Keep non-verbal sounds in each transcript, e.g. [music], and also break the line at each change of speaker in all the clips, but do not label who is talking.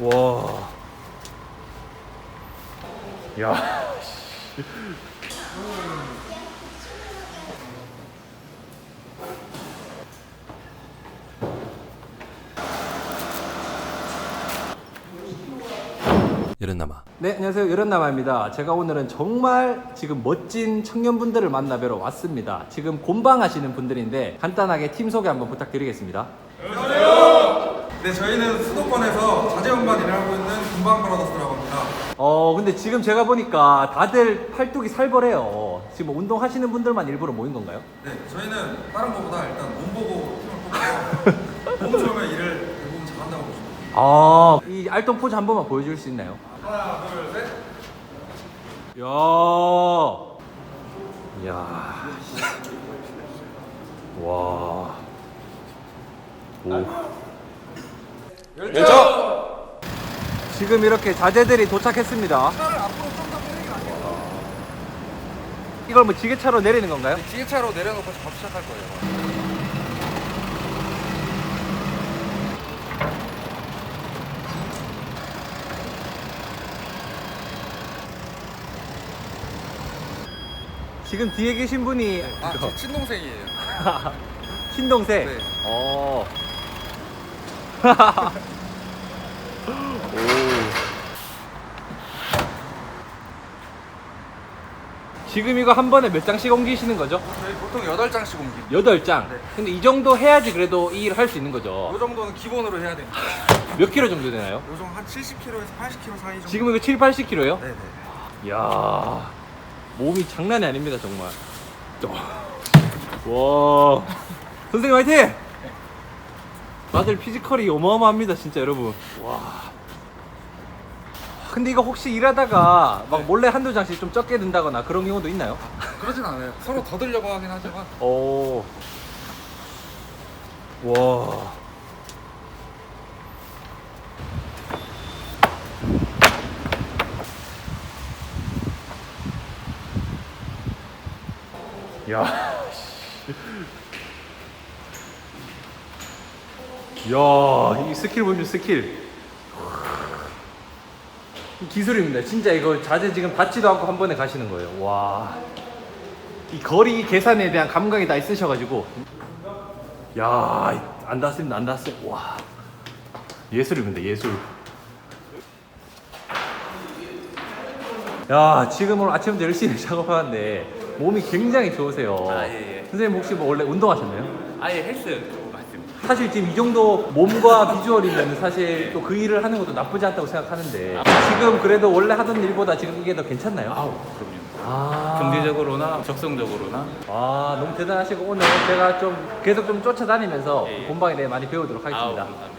와. 야.
여름남아
네, 안녕하세요. 여름남아입니다. 제가 오늘은 정말 지금 멋진 청년분들을 만나 뵈러 왔습니다. 지금 곤방하시는 분들인데 간단하게 팀 소개 한번 부탁드리겠습니다.
네, 저희는 수도권에서 자재 운반 일을 하고 있는 금방 브라더스라고 합니다.
어, 근데 지금 제가 보니까 다들 팔뚝이 살벌해요. 지금 운동하시는 분들만 일부러 모인 건가요?
네, 저희는 다른 것보다 일단 몸 보고 팀을 뽑고요. 몸 좋으면 일을 대부분 잘한다고 보시면 돼요.
아, 이 알통 포즈 한 번만 보여줄 수 있나요?
하나, 둘, 셋.
야, 야, 와, 오.
열정!
지금 이렇게 자재들이 도착했습니다. 이걸 뭐 지게차로 내리는 건가요?
지게차로 내려놓고 밥 시작할 거예요.
지금 뒤에 계신 분이
아, 제 친동생이에요. [laughs]
친동생.
네.
어. [laughs] 지금 이거 한 번에 몇 장씩 옮기시는 거죠?
저희 보통 8장씩 옮깁니다.
여덟 장.
네.
근데 이 정도 해야지 그래도 이 일을 할 수 있는 거죠.
이 정도는 기본으로 해야 됩니다.
몇 킬로 정도 되나요?
요즘 한 70kg에서 80kg 사이 정도.
지금 이거 7, 80킬로요?
네네.
이야 몸이 장난이 아닙니다 정말 와 선생님 화이팅 다들 피지컬이 어마어마합니다 진짜 여러분 와 근데 이거 혹시 일하다가 막 몰래 한두 장씩 좀 적게 든다거나 그런 경우도 있나요?
그러진 않아요. 서로 더 들려고 하긴 하지만.
오. 와. 야. 야, 이 스킬 보죠, 스킬. 기술입니다. 진짜 이거 자재 지금 닿지도 않고 한 번에 가시는 거예요. 와. 이 거리 계산에 대한 감각이 다 있으셔가지고 야, 안 닿습니다, 안 닿았어요. 와, 예술입니다, 예술. 야, 지금 오늘 아침부터 열심히 [laughs] 작업하는데 몸이 굉장히 좋으세요.
아, 예, 예.
선생님 혹시 뭐 원래 운동하셨나요?
아예 헬스.
사실 지금 이 정도 몸과 비주얼이면 사실 또 그 일을 하는 것도 나쁘지 않다고 생각하는데 지금 그래도 원래 하던 일보다 지금 이게 더 괜찮나요?
아우 그럼요.
아.
경제적으로나 적성적으로나
아 너무 대단하시고 오늘 제가 좀 계속 좀 쫓아다니면서
예, 예.
본방에 대해 많이 배우도록
아우
하겠습니다.
감사합니다.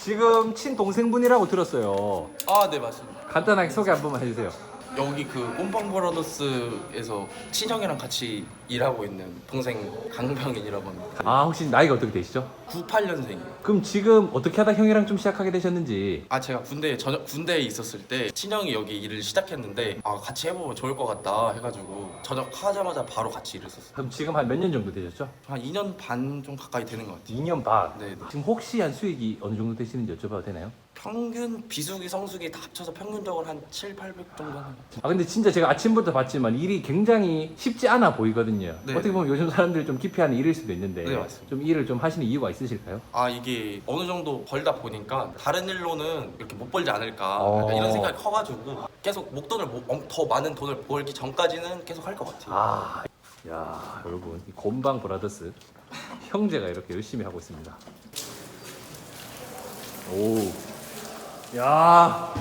지금 친동생분이라고 들었어요.
아 네 맞습니다.
간단하게 소개 한 번만 해주세요.
여기 그 꼼빵 브라더스에서 친형이랑 같이 일하고 있는 동생 강병인이라고 합니다.
아 혹시 나이가 어떻게 되시죠?
98년생이에요.
그럼 지금 어떻게 하다 형이랑 좀 시작하게 되셨는지
아 제가 군대에 전 군대에 있었을 때 친형이 여기 일을 시작했는데 아 같이 해보면 좋을 것 같다 해가지고 전역하자마자 바로 같이 일을 했었어요.
그럼 지금 한 몇 년 정도 되셨죠?
한 2년 반 좀 가까이 되는 것 같아요.
2년 반.
네, 네.
지금 혹시 한 수익이 어느 정도 되시는지 여쭤봐도 되나요?
평균 비수기 성수기 다 합쳐서 평균적으로 한 7, 800 정도 하는 것 같아요.
아 근데 진짜 제가 아침부터 봤지만 일이 굉장히 쉽지 않아 보이거든요.
네.
어떻게 보면 요즘 사람들이 좀 기피하는 일일 수도 있는데
네, 맞습니다.
좀 일을 좀 하시는 이유가 있으실까요?
아 이게 어느 정도 벌다 보니까 다른 일로는 이렇게 못 벌지 않을까
어.
약간 이런 생각이 커가지고 계속 목돈을 모- 엄- 더 많은 돈을 벌기 전까지는 계속 할 것 같아요.
아, 야 여러분 이 곤방 브라더스 형제가 이렇게 열심히 하고 있습니다. 오, 야,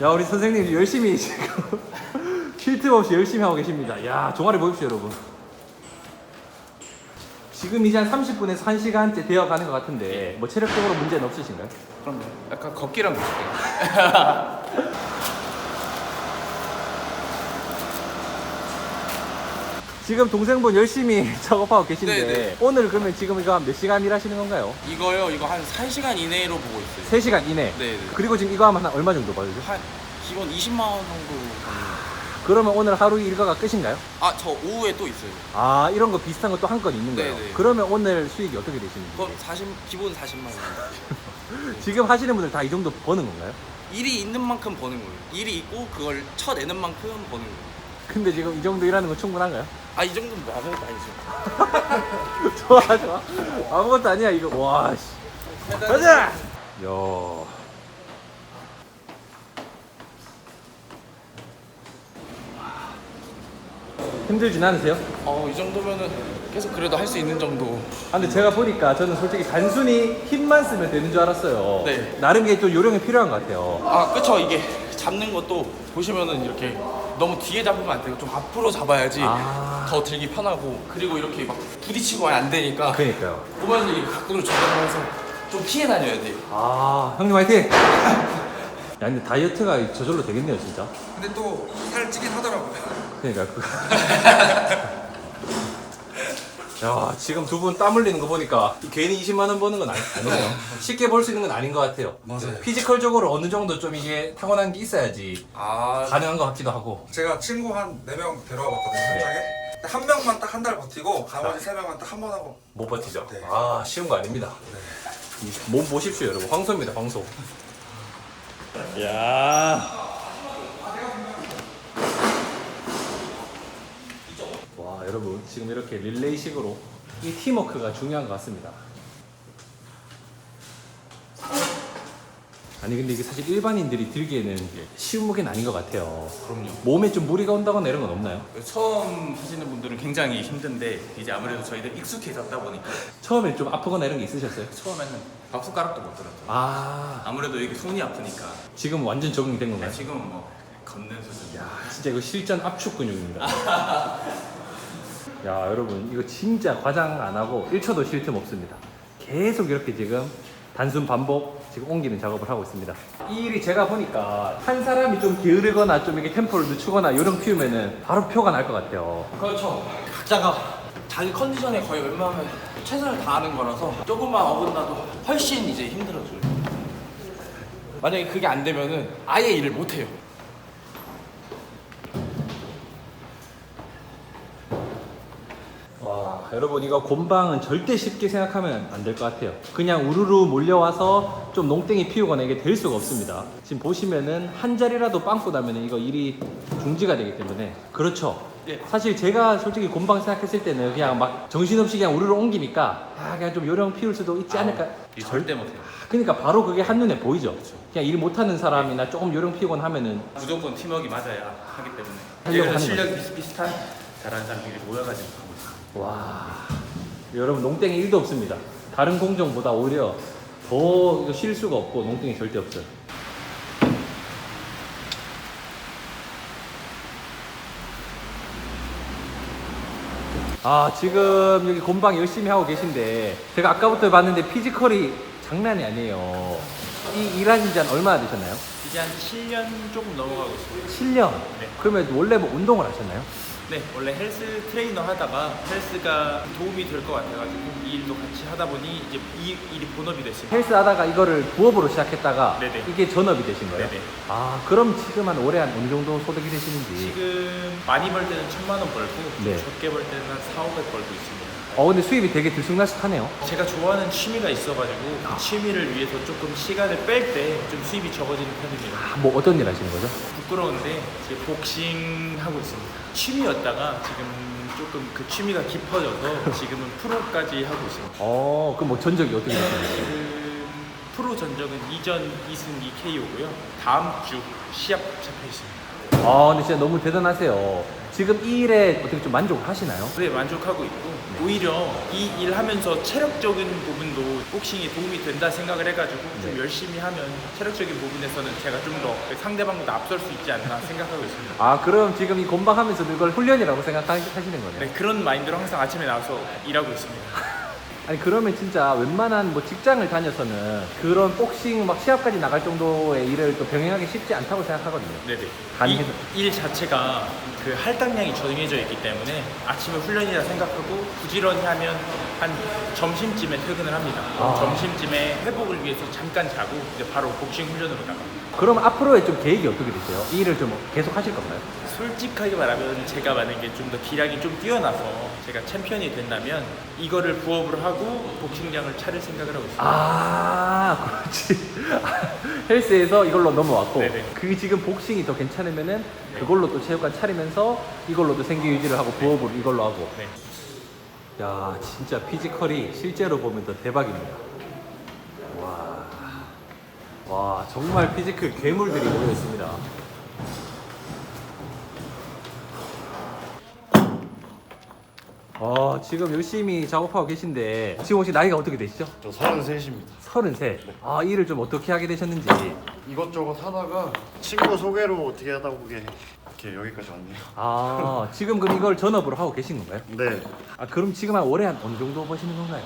야 우리 선생님 열심히 지금 [laughs] 쉴 틈 없이 열심히 하고 계십니다. 야 종아리 보십시오 여러분. 지금 이제 한 30분에서 1시간째 되어 가는 것 같은데 뭐 체력적으로 문제는 없으신가요?
그럼요. 약간 걷기랑 비슷해요. [laughs]
지금 동생분 열심히 [laughs] 작업하고 계신데
네네.
오늘 그러면 지금 이거 한 몇 시간 일하시는 건가요?
이거요. 이거 한 3시간 이내로 보고 있어요.
3시간 이내.
네.
그리고 지금 이거 하면 한 얼마 정도 벌죠?
한 기본 20만 원 정도.
그러면 오늘 하루 일과가 끝인가요?
아 저 오후에 또 있어요.
아 이런 거 비슷한 거 또 한 건 있는 거예요.
네네.
그러면 오늘 수익이 어떻게 되시는지?
그건 40 기본 40만 원. [laughs]
지금 하시는 분들 다 이 정도 버는 건가요?
일이 있는 만큼 버는 거예요. 일이 있고 그걸 쳐내는 만큼 버는 거예요.
근데 지금 이 정도 일하는 건 충분한가요?
아 이 정도는 뭐 아무것도 아니죠. [laughs]
좋아 좋아 아무것도 아니야 이거 와씨 가자 야 힘들진 않으세요?
어이 정도면은 계속 그래도 할 수 있는 정도.
아 근데 제가 보니까 저는 솔직히 단순히 힘만 쓰면 되는 줄 알았어요
네.
나름 이게 좀 요령이 필요한 것 같아요
아 그쵸 이게 잡는 것도 보시면은 이렇게 너무 뒤에 잡으면 안 되고 좀 앞으로 잡아야지
아.
더 들기 편하고 그리고 이렇게 막 부딪히고 안 되니까
그러니까요
보면서 이 각도를 조절하면서 좀 피해 다녀야 돼요.
아 형님 화이팅 [laughs] 야 근데 다이어트가 저절로 되겠네요 진짜
근데 또살 찌긴 하더라고요.
그러니까 그. [laughs] 야 지금 두 분 땀 흘리는 거 보니까 괜히 20만 원 버는 건 아니, 아니에요. 쉽게 벌 수 있는 건 아닌 것 같아요.
맞아요.
피지컬적으로 어느 정도 좀 이게 타고난 게 있어야지
아
가능한 것 같기도 하고.
제가 친구 한 4명 데려와 봤거든요, 현장에. 한 명만 딱 한 달 버티고 나머지 세 명만 딱한 번 하고
못 버티죠.
네.
아 쉬운 거 아닙니다. 이몸 보십시오 여러분. 황소입니다 황소. 야. 와 여러분 지금 이렇게 릴레이식으로 이 팀워크가 중요한 것 같습니다. 아니 근데 이게 사실 일반인들이 들기에는 쉬운 무게는 아닌 것 같아요.
그럼요.
몸에 좀 무리가 온다거나 이런 건 없나요?
처음 하시는 분들은 굉장히 힘든데 이제 아무래도 저희들 익숙해졌다 보니까
처음에 좀 아프거나 이런 게 있으셨어요?
처음에는 밥 숟가락도 못 들었죠.
아
아무래도 이게 손이 아프니까
지금 완전 적응된 건가요?
지금은 뭐 걷는 수준.
야 진짜 이거 실전 압축 근육입니다. [laughs] 야 여러분 이거 진짜 과장 안 하고 1초도 쉴 틈 없습니다. 계속 이렇게 지금 단순 반복 지금 옮기는 작업을 하고 있습니다. 이 일이 제가 보니까 한 사람이 좀 게으르거나 좀 이렇게 템포를 늦추거나 요령 피우면은 바로 표가 날 것 같아요.
그렇죠. 각자가 자기 컨디션에 거의 웬만하면 최선을 다하는 거라서 조금만 어긋나도 훨씬 이제 힘들어져요. 만약에 그게 안 되면은 아예 일을 못 해요.
와 여러분 이거 곤방은 절대 쉽게 생각하면 안 될 것 같아요. 그냥 우르르 몰려와서 좀 농땡이 피우거나 이게 될 수가 없습니다. 지금 보시면은 한 자리라도 빵꾸 나면 이거 일이 중지가 되기 때문에. 그렇죠.
예.
사실 제가 솔직히 곤방 생각했을 때는 그냥 막 정신없이 그냥 우르르 옮기니까 아 그냥 좀 요령 피울 수도 있지 않을까.
이 절대 못해요.
그러니까 바로 그게 한눈에 보이죠. 그냥 일 못하는 사람이나 조금 요령 피우곤 하면은
무조건 팀워크가 맞아야 하기 때문에.
하려고 하는
실력 비슷비슷한 잘하는 사람들이 모여가지고 하고 있어요.
와 여러분 농땡이 1도 없습니다 다른 공정보다 오히려 더 이거 쉴 수가 없고 농땡이 절대 없어요 아 지금 여기 곤방 열심히 하고 계신데 제가 아까부터 봤는데 피지컬이 장난이 아니에요 이 일하신 지 한 얼마나 되셨나요?
이제 한 7년 조금 넘어가고 있습니다.
7년
네.
그러면 원래 뭐 운동을 하셨나요?
네, 원래 헬스 트레이너 하다가 헬스가 도움이 될 것 같아가지고 이 일도 같이 하다 보니 이제 이 일이 본업이 됐습니다.
헬스 하다가 이거를 부업으로 시작했다가
네네.
이게 전업이 되신 거예요?
네네.
아 그럼 지금 한 올해 한 어느 정도 소득이 되시는지
지금 많이 벌 때는 천만 원 벌고
네.
적게 벌 때는 한 4, 500 벌고 있습니다.
어 근데 수입이 되게 들쑥날쑥하네요
제가 좋아하는 취미가 있어가지고 그 취미를 위해서 조금 시간을 뺄 때 좀 수입이 적어지는 편입니다.
아, 뭐 어떤 일 하시는 거죠?
부끄러운데 지금 복싱 하고 있습니다. 취미였다가 지금 조금 그 취미가 깊어져서 [laughs] 지금은 프로까지 하고 있습니다.
어 그럼 뭐 전적이 어떻게 되시는 거예요?
지금 프로 전적은 2전 2승 2KO고요. 다음 주 시합 잡혀 있습니다.
아 근데 진짜 너무 대단하세요 지금 이 일에 어떻게 좀 만족을 하시나요?
네, 만족하고 있고 오히려 이 일 하면서 체력적인 부분도 복싱이 도움이 된다 생각을 해가지고 좀
네.
열심히 하면 체력적인 부분에서는 제가 좀 더 상대방보다 앞설 수 있지 않나 생각하고 있습니다.
아 그럼 지금 이 곤방하면서도 이걸 훈련이라고 생각하시는 거네요?
네, 그런 마인드로 항상 아침에 나와서 일하고 있습니다. [laughs]
아니 그러면 진짜 웬만한 뭐 직장을 다녀서는 그런 복싱 막 시합까지 나갈 정도의 일을 또 병행하기 쉽지 않다고 생각하거든요
네네.
가능해서.
이 일 자체가 그 할당량이 정해져 있기 때문에 아침에 훈련이라 생각하고 부지런히 하면 한 점심쯤에 퇴근을 합니다.
아.
점심쯤에 회복을 위해서 잠깐 자고 이제 바로 복싱 훈련으로 나갑니다.
그럼 앞으로의 좀 계획이 어떻게 되세요? 이 일을 좀 계속 하실 건가요?
솔직하게 말하면 제가 만약에 좀 더 기량이 좀 뛰어나서 제가 챔피언이 된다면 이거를 부업으로 하고 복싱장을 차릴 생각을 하고 있습니다.
아, 그렇지. [laughs] 헬스에서 이걸로 넘어왔고
네네.
그 지금 복싱이 더 괜찮으면은 그걸로 또 체육관 차리면서 이걸로도 생계 유지를 하고 부업을 이걸로 하고
네.
야 진짜 피지컬이 실제로 보면 더 대박입니다 와, 와 정말 피지컬 괴물들이 모여 있습니다 어, 지금 열심히 작업하고 계신데 지금 혹시 나이가 어떻게 되시죠?
저 33입니다.
33. 아, 일을 좀 어떻게 하게 되셨는지.
이것저것 하다가 친구 소개로 어떻게 하다 보게 이렇게 여기까지 왔네요.
아, 지금 그럼 이걸 전업으로 하고 계신 건가요?
네.
아, 그럼 지금 한 월에 한 어느 정도 버시는 건가요?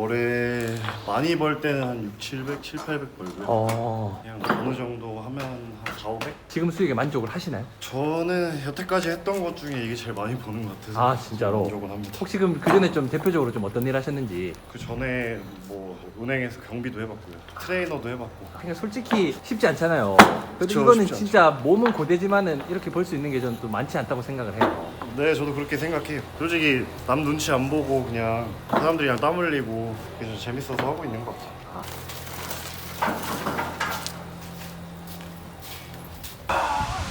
월에 많이 벌 때는 한 6, 700, 7, 800 벌고요.
어,
그냥 어느 정도 하면 한 4, 500?
지금 수익에 만족을 하시나요?
저는 여태까지 했던 것 중에 이게 제일 많이 버는 것 같아서
아, 진짜로?
만족은 합니다.
혹시 그럼 그 전에 좀 대표적으로 좀 어떤 일 하셨는지.
그 전에 뭐 은행에서 경비도 해봤고요. 트레이너도 해봤고.
그냥 솔직히 쉽지 않잖아요. 그래도
그쵸,
이거는
쉽지
진짜 몸은 고되지만은 이렇게 벌 수 있는 게 저는 또 많지 않다고 생각을 해요.
네, 저도 그렇게 생각해요. 솔직히 남 눈치 안 보고 그냥 사람들이랑 땀 흘리고 그래서 재밌어서 하고 있는 것 같아요.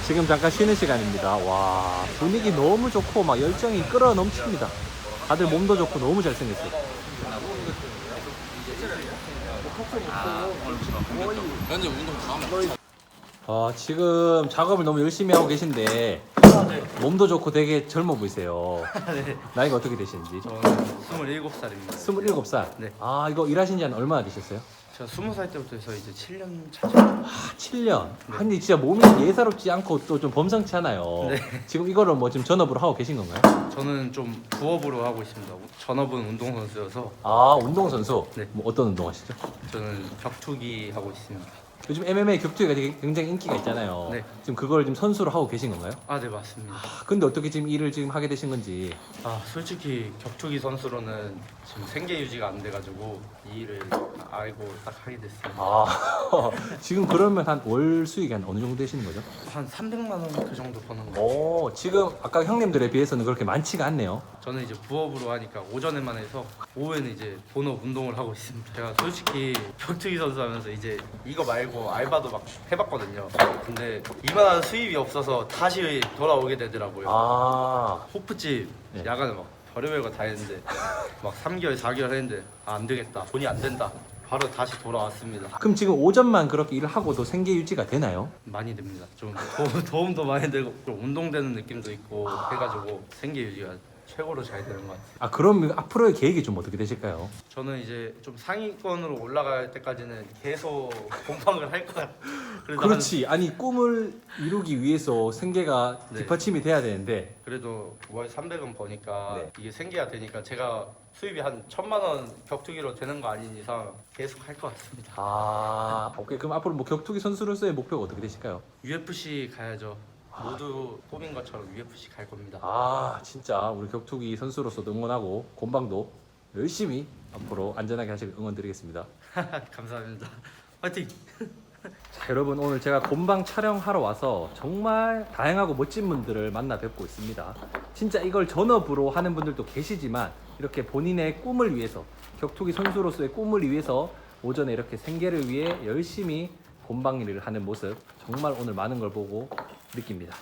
지금 잠깐 쉬는 시간입니다. 와, 분위기 너무 좋고 막 열정이 끌어 넘칩니다. 다들 몸도 좋고 너무 잘생겼어요. 아, 지금 작업을 너무 열심히 하고 계신데 몸도 좋고 되게 젊어 보이세요. [laughs] 나이가 어떻게 되시는지?
저는 27살입니다.
27살.
네.
아, 이거 일하신 지한 얼마나 되셨어요?
제가 20살 때부터 해서 이제 7년 차죠.
아, 7년. 아니 진짜 몸이 예사롭지 않고 또 좀 범상치 않아요.
네.
지금 이거를 뭐 지금 전업으로 하고 계신 건가요?
저는 좀 부업으로 하고 있습니다. 전업은 운동선수여서
아, 운동선수.
네.
뭐 어떤 운동 하시죠?
저는 격투기 하고 있습니다.
요즘 MMA 격투기가 되게 굉장히 인기가 있잖아요.
네.
지금 그걸 지금 선수로 하고 계신 건가요?
아, 네, 맞습니다.
아, 근데 어떻게 지금 일을 지금 하게 되신 건지.
아, 솔직히 격투기 선수로는 지금 생계 유지가 안 돼가지고 이 일을 알고 딱 하게 됐습니다.
아, [laughs] 지금 그러면 한 월 수익이 한 어느 정도 되시는 거죠?
한 300만 원 그 정도 버는 거.
오, 지금 아까 형님들에 비해서는 그렇게 많지가 않네요.
저는 이제 부업으로 하니까 오전에만 해서 오후에는 이제 본업 운동을 하고 있습니다. 제가 솔직히 격투기 선수 하면서 이제 이거 말고 알바도 막 해봤거든요. 근데 이만한 수입이 없어서 다시 돌아오게 되더라고요.
아,
호프집
네.
야간에 막 별의별 거 다 했는데 막 3개월, 4개월 했는데 아, 안 되겠다. 돈이 안 된다. 바로 다시 돌아왔습니다.
그럼 지금 오전만 그렇게 일을 하고도 생계 유지가 되나요?
많이 됩니다. 좀 도움, 도움도 많이 되고 좀 운동되는 느낌도 있고 해가지고 생계 유지가 최고로 잘 되는 것 같아요.
아, 그럼 앞으로의 계획이 좀 어떻게 되실까요?
저는 이제 좀 상위권으로 올라갈 때까지는 계속 [laughs] 공방을 할 것 같아요. 그래도
그렇지. 아니 꿈을 이루기 위해서 생계가
네.
뒷받침이 돼야 되는데
한- 그래도 월 300원 버니까
네.
이게 생계가 되니까 제가 수입이 한 천만 원 격투기로 되는 거 아닌 이상 계속 할 것 같습니다.
아 오케이 그럼 앞으로 뭐 격투기 선수로서의 목표가 어떻게 되실까요?
UFC 가야죠. 모두 뽑인 것처럼 UFC 갈 겁니다.
아 진짜 우리 격투기 선수로서도 응원하고 곤방도 열심히 앞으로 안전하게 하시길 응원드리겠습니다. [laughs]
감사합니다. 화이팅! [laughs]
자, 여러분 오늘 제가 곤방 촬영하러 와서 정말 다양하고 멋진 분들을 만나 뵙고 있습니다. 진짜 이걸 전업으로 하는 분들도 계시지만 이렇게 본인의 꿈을 위해서 격투기 선수로서의 꿈을 위해서 오전에 이렇게 생계를 위해 열심히 곤방 일을 하는 모습 정말 오늘 많은 걸 보고 느낍니다.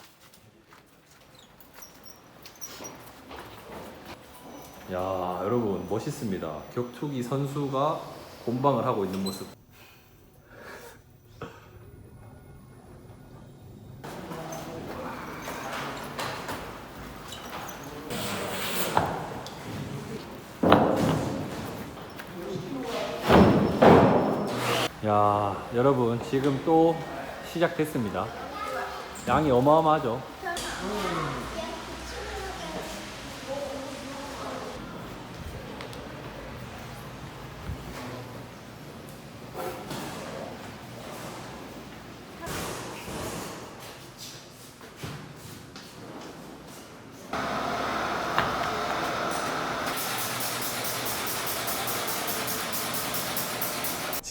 야 여러분 멋있습니다. 격투기 선수가 곤방을 하고 있는 모습. 야, 여러분 지금 또 시작됐습니다. 양이 어마어마하죠.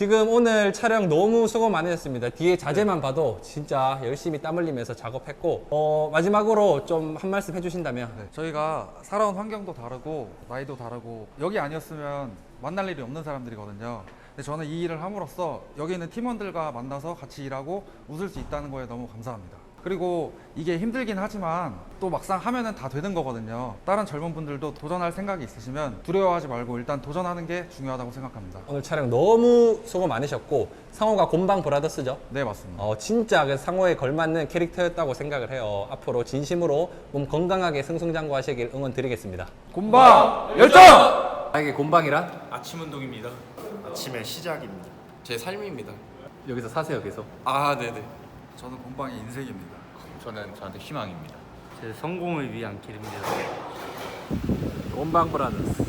지금 오늘 촬영 너무 수고 많으셨습니다. 뒤에 자재만 봐도 진짜 열심히 땀 흘리면서 작업했고 어, 마지막으로 좀 한 말씀 해주신다면
네, 저희가 살아온 환경도 다르고 나이도 다르고 여기 아니었으면 만날 일이 없는 사람들이거든요. 근데 저는 이 일을 함으로써 여기 있는 팀원들과 만나서 같이 일하고 웃을 수 있다는 거에 너무 감사합니다. 그리고 이게 힘들긴 하지만 또 막상 하면은 다 되는 거거든요. 다른 젊은 분들도 도전할 생각이 있으시면 두려워하지 말고 일단 도전하는 게 중요하다고 생각합니다.
오늘 촬영 너무 수고 많으셨고 상호가 곤방 브라더스죠.
네, 맞습니다.
어, 진짜 그 상호에 걸맞는 캐릭터였다고 생각을 해요. 앞으로 진심으로 몸 건강하게 승승장구하시길 응원 드리겠습니다.
곤방 열정!
나에게 곤방이란
아침 운동입니다.
아침의 시작입니다.
제 삶입니다.
여기서 사세요 계속.
아, 네네.
저는 곤방의 인생입니다.
저는 저한테 희망입니다.
제 성공을 위한 길입니다.
곤방 브라더스.